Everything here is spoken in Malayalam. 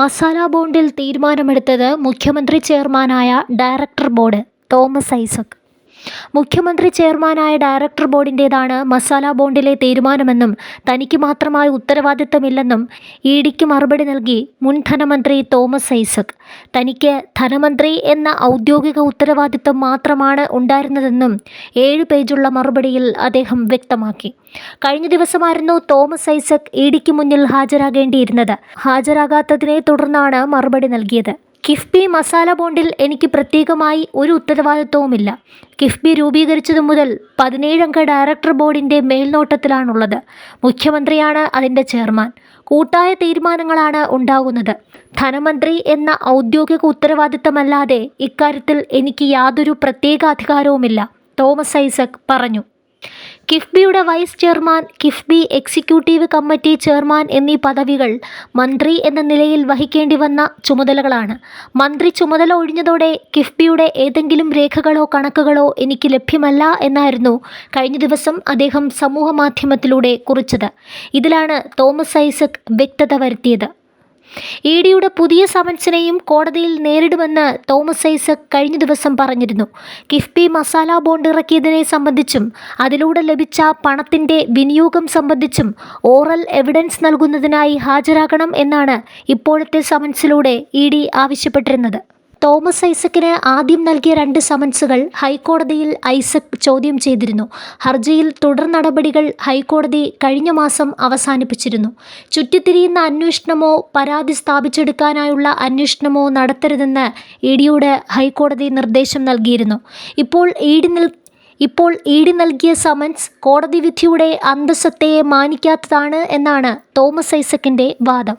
മസാല ബോണ്ടിൽ തീരുമാനമെടുത്തത് മുഖ്യമന്ത്രി ചെയർമാനായ ഡയറക്ടർ ബോർഡ് തോമസ് ഐസക്. മുഖ്യമന്ത്രി ചെയർമാനായ ഡയറക്ടർ ബോർഡിന്റേതാണ് മസാല ബോണ്ടിലെ തീരുമാനമെന്നും തനിക്ക് മാത്രമായ ഉത്തരവാദിത്തമില്ലെന്നും ഇ ഡിക്ക് മറുപടി നൽകി മുൻ ധനമന്ത്രി തോമസ് ഐസക്. തനിക്ക് ധനമന്ത്രി എന്ന ഔദ്യോഗിക ഉത്തരവാദിത്തം മാത്രമാണ് ഉണ്ടായിരുന്നതെന്നും ഏഴ് പേജുള്ള മറുപടിയിൽ അദ്ദേഹം വ്യക്തമാക്കി. കഴിഞ്ഞ ദിവസമായിരുന്നു തോമസ് ഐസക് ഇ ഡിക്ക് മുന്നിൽ ഹാജരാകേണ്ടിയിരുന്നത്. ഹാജരാകാത്തതിനെ തുടർന്നാണ് മറുപടി നൽകിയത്. കിഫ്ബി മസാല ബോണ്ടിൽ എനിക്ക് പ്രത്യേകമായി ഒരു ഉത്തരവാദിത്വവുമില്ല. കിഫ്ബി രൂപീകരിച്ചതു മുതൽ പതിനേഴംഗ ഡയറക്ടർ ബോർഡിന്റെ മേൽനോട്ടത്തിലാണുള്ളത്. മുഖ്യമന്ത്രിയാണ് അതിന്റെ ചെയർമാൻ. കൂട്ടായ തീരുമാനങ്ങളാണ് ഉണ്ടാകുന്നത്. ധനമന്ത്രി എന്ന ഔദ്യോഗിക ഉത്തരവാദിത്തമല്ലാതെ ഇക്കാര്യത്തിൽ എനിക്ക് യാതൊരു പ്രത്യേക അധികാരവുമില്ല തോമസ് ഐസക് പറഞ്ഞു. കിഫ്ബിയുടെ vice chairman KIIFB executive committee chairman എന്നീ പദവികൾ മന്ത്രി എന്ന നിലയിൽ വഹിക്കേണ്ടി വന്ന ചുമതലകളാണ്. മന്ത്രി ചുമതല ഒഴിഞ്ഞതോടെ കിഫ്ബിയുടെ ഏതെങ്കിലും രേഖകളോ കണക്കുകളോ എനിക്ക് ലഭ്യമല്ല എന്നായിരുന്നു കഴിഞ്ഞ ദിവസം അദ്ദേഹം സമൂഹമാധ്യമത്തിലൂടെ കുറിച്ചത്. ഇതിലാണ് തോമസ് ഐസക് വ്യക്തത വരുത്തിയത്. ഇ ഡിയുടെ പുതിയ സമൻസിനെയും കോടതിയിൽ നേരിടുമെന്ന് തോമസ് ഐസക് കഴിഞ്ഞ ദിവസം പറഞ്ഞിരുന്നു. കിഫ്ബി മസാല ബോണ്ട് ഇറക്കിയതിനെ സംബന്ധിച്ചും അതിലൂടെ ലഭിച്ച പണത്തിന്റെ വിനിയോഗം സംബന്ധിച്ചും ഓറൽ എവിഡൻസ് നൽകുന്നതിനായി ഹാജരാകണം എന്നാണ് ഇപ്പോഴത്തെ സമൻസിലൂടെ ഇ ഡി ആവശ്യപ്പെട്ടിരുന്നത്. തോമസ് ഐസക്കിന് ആദ്യം നൽകിയ രണ്ട് സമൻസുകൾ ഹൈക്കോടതിയിൽ ഐസക് ചോദ്യം ചെയ്തിരുന്നു. ഹർജിയിൽ തുടർ നടപടികൾ ഹൈക്കോടതി കഴിഞ്ഞ മാസം അവസാനിപ്പിച്ചിരുന്നു. ചുറ്റിത്തിരിയുന്ന അന്വേഷണമോ പരാതി സ്ഥാപിച്ചെടുക്കാനായുള്ള അന്വേഷണമോ നടത്തരുതെന്ന് ഇ ഡിയോട് ഹൈക്കോടതി നിർദ്ദേശം നൽകിയിരുന്നു. ഇപ്പോൾ ഇ ഡി ഇപ്പോൾ ഇ നൽകിയ സമൻസ് കോടതി വിധിയുടെ അന്തസ്സത്തെ മാനിക്കാത്തതാണ് എന്നാണ് തോമസ് ഐസക്കിന്റെ വാദം.